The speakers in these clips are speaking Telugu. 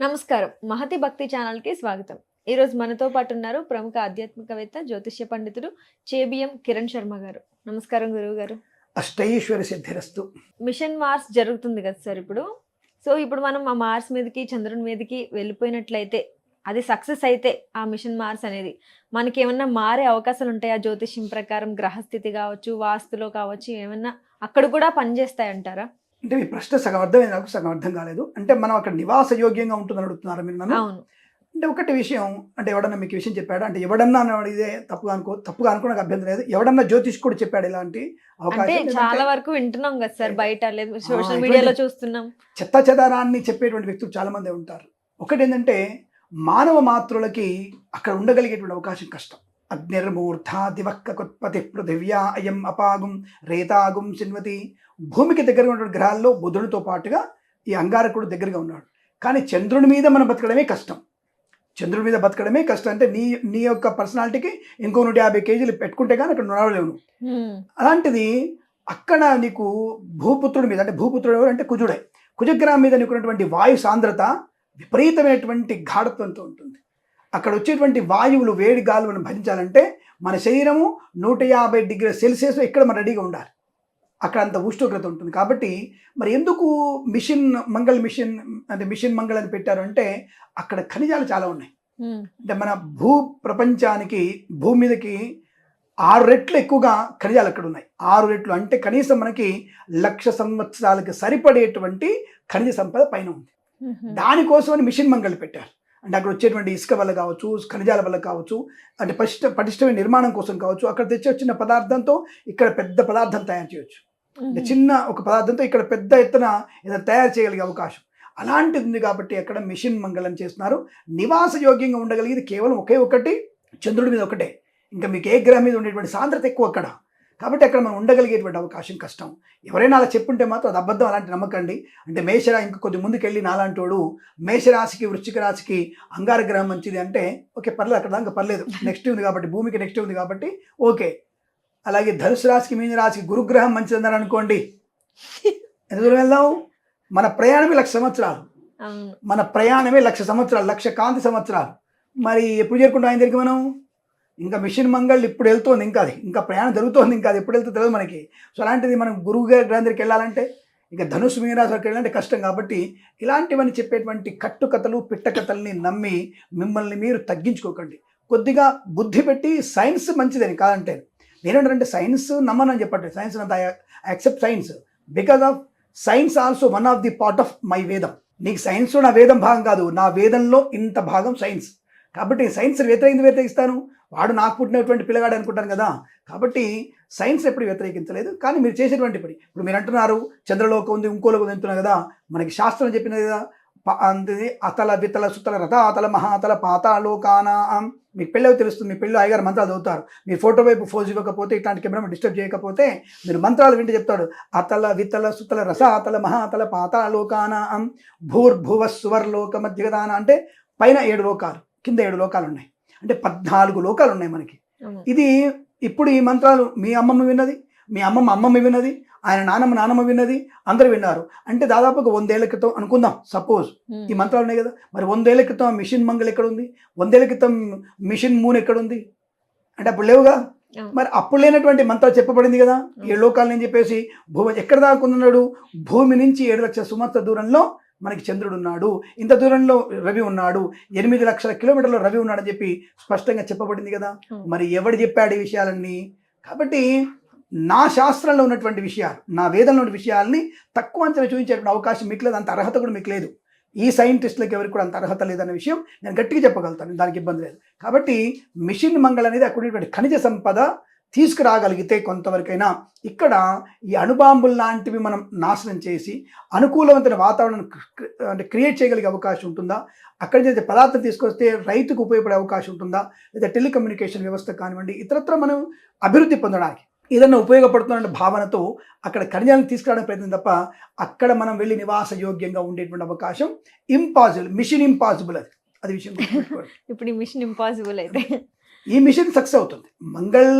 నమస్కారం. మహతి భక్తి ఛానల్కి స్వాగతం. ఈ రోజు మనతో పాటు ఉన్నారు ప్రముఖ ఆధ్యాత్మికవేత్త జ్యోతిష్య పండితుడు చేబిఎం కిరణ్ శర్మ గారు. నమస్కారం గురువు గారు అష్టైశ్వర్య సిద్ధిరస్తు. మిషన్ మార్స్ జరుగుతుంది కదా సార్ ఇప్పుడు? సో ఇప్పుడు మనం ఆ మార్స్ మీదకి చంద్రుని మీదకి వెళ్ళిపోయినట్లయితే అది సక్సెస్ అయితే ఆ మిషన్ మార్స్ అనేది మనకి ఏమన్నా మారే అవకాశాలు ఉంటాయా? జ్యోతిష్యం ప్రకారం గ్రహస్థితి కావచ్చు వాస్తులో కావచ్చు ఏమన్నా అక్కడ కూడా పనిచేస్తాయంటారా? అంటే మీ ప్రశ్న సగం అర్థమైంది నాకు సగం అర్థం కాలేదు. అంటే మనం అక్కడ నివాస యోగ్యంగా ఉంటుందని అడుగుతున్నారు మీరు నన్ను. అంటే ఒకటి విషయం అంటే ఎవడన్నా మీకు విషయం చెప్పాడు? అంటే ఎవడన్నా అడిగితే తప్పుగా అనుకో తప్పుగా అనుకో నాకు అభ్యంతరం లేదు. ఎవడన్నా జ్యోతిష్ కూడా చెప్పాడు ఇలాంటి అవకాశం చాలా వరకు వింటున్నాం కదా సార్ బయట సోషల్ మీడియాలో చూస్తున్నాం. చెత్త చెదారాన్ని చెప్పేటువంటి వ్యక్తులు చాలా మంది ఉంటారు. ఒకటి ఏంటంటే మానవ మాతృలకి అక్కడ ఉండగలిగేటువంటి అవకాశం కష్టం. అగ్నిర్మూర్ధ దివక్కత్పతి పృథివ్యా అయం అపాగుం రేతాగుం శిన్వతి భూమికి దగ్గర ఉన్నటువంటి గ్రహాల్లో బుధుడితో పాటుగా ఈ అంగారకుడు దగ్గరగా ఉన్నాడు. కానీ చంద్రుని మీద మనం బతకడమే కష్టం. చంద్రుడి మీద బతకడమే కష్టం. అంటే నీ నీ యొక్క పర్సనాలిటీకి ఇంకో నూట యాభై కేజీలు పెట్టుకుంటే కానీ అక్కడ నడవలేవు. అలాంటిది అక్కడ నీకు భూపుత్రుడి మీద అంటే భూపుత్రుడు ఎవరు అంటే కుజుడే. కుజగ్రహం మీద నీకున్నటువంటి వాయు సాంద్రత విపరీతమైనటువంటి గాఢత్వంతో ఉంటుంది. అక్కడ వచ్చేటువంటి వాయువులు వేడి గాలులను భరించాలంటే మన శరీరము నూట యాభై డిగ్రీ సెల్సియస్ ఇక్కడ మన రెడీగా ఉండాలి? అక్కడ అంత ఉష్ణోగ్రత ఉంటుంది. కాబట్టి మరి ఎందుకు మిషన్ మంగళ మిషన్ అంటే మిషన్ మంగళ అని పెట్టారు అంటే అక్కడ ఖనిజాలు చాలా ఉన్నాయి. అంటే మన భూ ప్రపంచానికి భూమి మీదకి ఆరు రెట్లు ఎక్కువగా ఖనిజాలు అక్కడ ఉన్నాయి. ఆరు రెట్లు అంటే కనీసం మనకి లక్ష సంవత్సరాలకి సరిపడేటువంటి ఖనిజ సంపద పైన ఉంది. దానికోసమని మిషన్ మంగళ పెట్టారు. అంటే అక్కడ వచ్చేటువంటి ఇసుక వల్ల కావచ్చు ఖనిజాల వల్ల కావచ్చు అంటే పటిష్ట పటిష్టమైన నిర్మాణం కోసం కావచ్చు అక్కడ తెచ్చి వచ్చిన పదార్థంతో ఇక్కడ పెద్ద పదార్థం తయారు చేయొచ్చు. చిన్న ఒక పదార్థంతో ఇక్కడ పెద్ద ఎత్తున ఏదైనా తయారు చేయగలిగే అవకాశం. అలాంటిది ఉంది కాబట్టి అక్కడ మిషన్ మంగళం చేస్తున్నారు. నివాస యోగ్యంగా ఉండగలిగేది కేవలం ఒకే ఒకటి చంద్రుడి మీద ఒకటే. ఇంకా మీకు ఏ గ్రహం మీద ఉండేటువంటి సాంద్రత ఎక్కువ అక్కడ. కాబట్టి అక్కడ మనం ఉండగలిగేటువంటి అవకాశం కష్టం. ఎవరైనా అలా చెప్పుంటే మాత్రం అది అబద్ధం అలాంటి నమ్మకండి. అంటే మేషరా ఇంకా కొద్ది ముందుకెళ్ళి నాలాంటి వాడు మేషరాశికి వృశ్చిక రాశికి అంగార గ్రహం మంచిది అంటే ఓకే పర్లేదు అక్కడ దాకా పర్లేదు. నెక్స్ట్ ఉంది కాబట్టి భూమికి నెక్స్ట్ ఉంది కాబట్టి ఓకే. అలాగే ధనుసు రాశికి మీన రాశికి గురుగ్రహం మంచిదన్నారు అనుకోండి. ఎంత దూరం వెళ్దాం? మన ప్రయాణమే లక్ష సంవత్సరాలు. మన ప్రయాణమే లక్ష సంవత్సరాలు లక్ష కాంతి సంవత్సరాలు. మరి ఎప్పుడు చేరుకుంటాం ఆయన దగ్గరికి మనం? ఇంకా మిషన్ మంగళ్ ఇప్పుడు వెళ్తోంది ఇంకా అది ఇంకా ప్రయాణం జరుగుతోంది ఇంకా అది ఎప్పుడు వెళ్తుందో తెలియదు మనకి. సో అలాంటిది మనం గురువు గారి గ్రహం దగ్గరికి వెళ్ళాలంటే ఇంకా ధనుసు మీనరాశికి వెళ్ళాలంటే కష్టం కాబట్టి ఇలాంటివన్నీ చెప్పేటువంటి కట్టుకథలు పిట్టకథల్ని నమ్మి మిమ్మల్ని మీరు తగ్గించుకోకండి. కొద్దిగా బుద్ధి పెట్టి సైన్స్ మంచిదని కాదంటే నేనేంటంటే సైన్స్ నమ్మనని చెప్పట్లేదు. సైన్స్ అంత accept science. Because of science also one of the part of my Vedam. నీకు సైన్స్ నా వేదం భాగం కాదు. నా వేదంలో ఇంత భాగం సైన్స్. కాబట్టి సైన్స్ వ్యతిరేకించి వ్యతిరేకిస్తాను. వాడు నాకు పుట్టినటువంటి పిల్లగాడు అనుకుంటాను కదా. కాబట్టి సైన్స్ ఎప్పుడు వ్యతిరేకించలేదు. కానీ మీరు చేసేటువంటి పని. ఇప్పుడు మీరు అంటున్నారు చంద్రలోకం ఉంది ఇంకోలోకం తింటున్నారు కదా. మనకి శాస్త్రం చెప్పినది కదా. అంతది అతల వితల సుతల రథ అతల మహాతల పాతాలోకానాం మీకు పెళ్ళవి తెలుస్తుంది. మీ పెళ్ళి అయ్యగారు మంత్రాలు చదువుతారు. మీరు ఫోటో వైపు ఫోజ్ ఇవ్వకపోతే ఇట్లాంటి కెమెరా డిస్టర్బ్ చేయకపోతే మీరు మంత్రాలు వింటే చెప్తాడు. అతల వితల సుతల రస అతల మహాతల పాతాలోకానాం భూర్భువ సువర్లోక మధ్యగదాన? అంటే పైన ఏడు లోకాలు. కింద ఏడు లోకాలు ఉన్నాయి అంటే పద్నాలుగు లోకాలు ఉన్నాయి మనకి. ఇది ఇప్పుడు ఈ మంత్రాలు మీ అమ్మమ్మ విన్నది మీ అమ్మమ్మ అమ్మమ్మ విన్నది ఆయన నానమ్మ నానమ్మ విన్నది అందరూ విన్నారు. అంటే దాదాపుగా వందేళ్ళ క్రితం అనుకుందాం సపోజ్. ఈ మంత్రాలు ఉన్నాయి కదా. మరి వందేళ్ళ క్రితం మిషన్ మంగళ ఎక్కడ ఉంది వందేళ్ళ క్రితం మిషన్ మూన్ ఎక్కడ ఉంది అంటే అప్పుడు లేవుగా. మరి అప్పుడు లేనటువంటి మంత్రాలు చెప్పబడింది కదా. ఏ లోకాలని చెప్పేసి భూమి ఎక్కడ దాకా ఉన్నాడు భూమి నుంచి ఏడు లక్షల సుమంత దూరంలో మనకి చంద్రుడు ఉన్నాడు. ఇంత దూరంలో రవి ఉన్నాడు. ఎనిమిది లక్షల కిలోమీటర్ల రవి ఉన్నాడని చెప్పి స్పష్టంగా చెప్పబడింది కదా. మరి ఎవడు చెప్పాడు ఈ విషయాలన్నీ? కాబట్టి నా శాస్త్రంలో ఉన్నటువంటి విషయాలు నా వేదంలో ఉన్న విషయాల్ని తక్కువ అంచనా చూపించేటువంటి అవకాశం మీకు లేదు. అంత అర్హత కూడా మీకు లేదు. ఈ సైంటిస్టులకు ఎవరికి కూడా అంత అర్హత లేదన్న విషయం నేను గట్టిగా చెప్పగలుగుతాను. దానికి ఇబ్బంది లేదు. కాబట్టి మిషన్ మంగళ అనేది అక్కడ ఉన్నటువంటి ఖనిజ సంపద తీసుకురాగలిగితే కొంతవరకైనా ఇక్కడ ఈ అణుబాంబులు లాంటివి మనం నాశనం చేసి అనుకూలవంతమైన వాతావరణం అంటే క్రియేట్ చేయగలిగే అవకాశం ఉంటుందా? అక్కడి నుంచి పదార్థం తీసుకొస్తే రైతుకు ఉపయోగపడే అవకాశం ఉంటుందా? లేదా టెలికమ్యూనికేషన్ వ్యవస్థ కానివ్వండి ఇతరత్ర మనం అభివృద్ధి పొందడానికి ఏదన్నా ఉపయోగపడుతున్న భావనతో అక్కడ ఖనిజాలను తీసుకురావడానికి ప్రయత్నం తప్ప అక్కడ మనం వెళ్ళి నివాస యోగ్యంగా ఉండేటువంటి అవకాశం ఇంపాసిబుల్ మిషన్ ఇంపాసిబుల్ అది. అది విషయం. ఇప్పుడు ఈ మిషన్ ఇంపాసిబుల్ అయితే. ఈ మిషన్ సక్సెస్ అవుతుంది. మంగళ్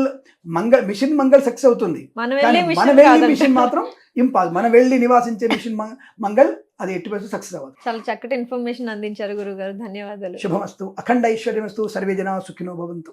మంగళ మిషన్ మంగళ్ సక్సెస్ అవుతుంది. మనం వెళ్ళే మిషన్ మాత్రం ఇంపాజ్ మనం వెళ్ళి నివాసించే మిషన్ మంగళ్ అది ఎట్టి పరిస్థితి సక్సెస్ అవ్వదు. చాలా చక్కటి ఇన్ఫర్మేషన్ అందించారు గురుగారు. ధన్యవాదాలు. శుభమస్తు. అఖండ ఐశ్వర్యమస్తు. సర్వే జన సుఖినో భవంతు.